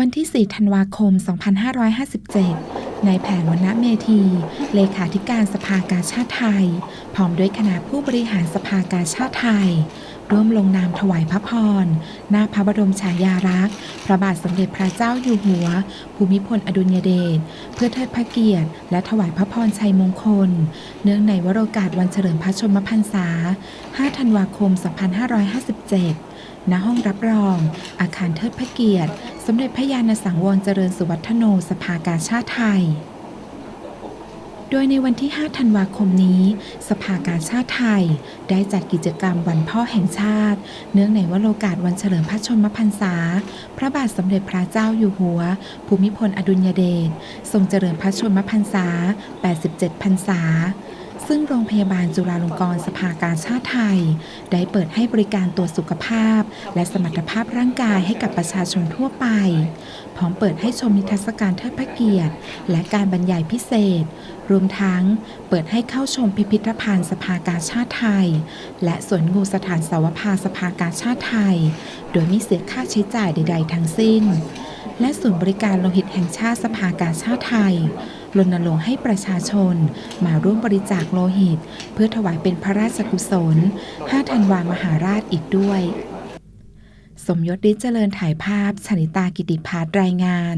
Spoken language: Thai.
วันที่ 4 ธันวาคม 2557 นายแผนวณเมธี เลขาธิการสภากาชาติไทย พร้อมด้วยคณะผู้บริหารสภากาชาติไทย ร่วมลงนามถวายพระพร หน้าพระบรมฉายาลักษ์ พระบาทสมเด็จพระเจ้าอยู่หัว ภูมิพลอดุลยเดช เพื่อเทิดพระเกียรติ และถวายพระพรชัยมงคล เนื่องในวโรกาสวันเฉลิมพระชนมพรรษา 5 ธันวาคม 2557 ณ ห้องรับรอง อาคารเทิดพระเกียรติ สมเด็จพระยาณสังวรเจริญสุวัฒโนสภากาชาติไทย โดยในวันที่ 5 ธันวาคมนี้ สภากาชาติไทย ได้จัดกิจกรรมวันพ่อแห่งชาติ เนื่องในวโรกาสวันเฉลิมพระชนมพรรษา พระบาทสมเด็จพระเจ้าอยู่หัว ภูมิพลอดุลยเดชทรงเจริญพระชนมพรรษา 87 พรรษา ซึ่งโรงพยาบาลจุฬาลงกรณ์สภากาชาติไทย ได้เปิดให้บริการตรวจสุขภาพ และสมรรถภาพร่างกายให้กับประชาชนทั่วไป พร้อมเปิดให้ชมนิทรรศการเทิดพระเกียรติ และการบรรยายพิเศษ รวมทั้งเปิดให้เข้าชมพิพิธภัณฑ์สภากาชาติไทย และสวนงูสถานสาวภาสภากาชาติไทย โดยไม่เสียค่าใช้จ่ายใด ๆ ทั้งสิ้น และศูนย์บริการโลหิตแห่งชาติสภากาชาติไทยรณรงค์ให้ประชาชน มาร่วมบริจาคโลหิต เพื่อถวายเป็นพระราชกุศล 5 ธันวามหาราชอีกด้วย สมยศดิษเจริญถ่ายภาพชนิตากิติพาสรายงาน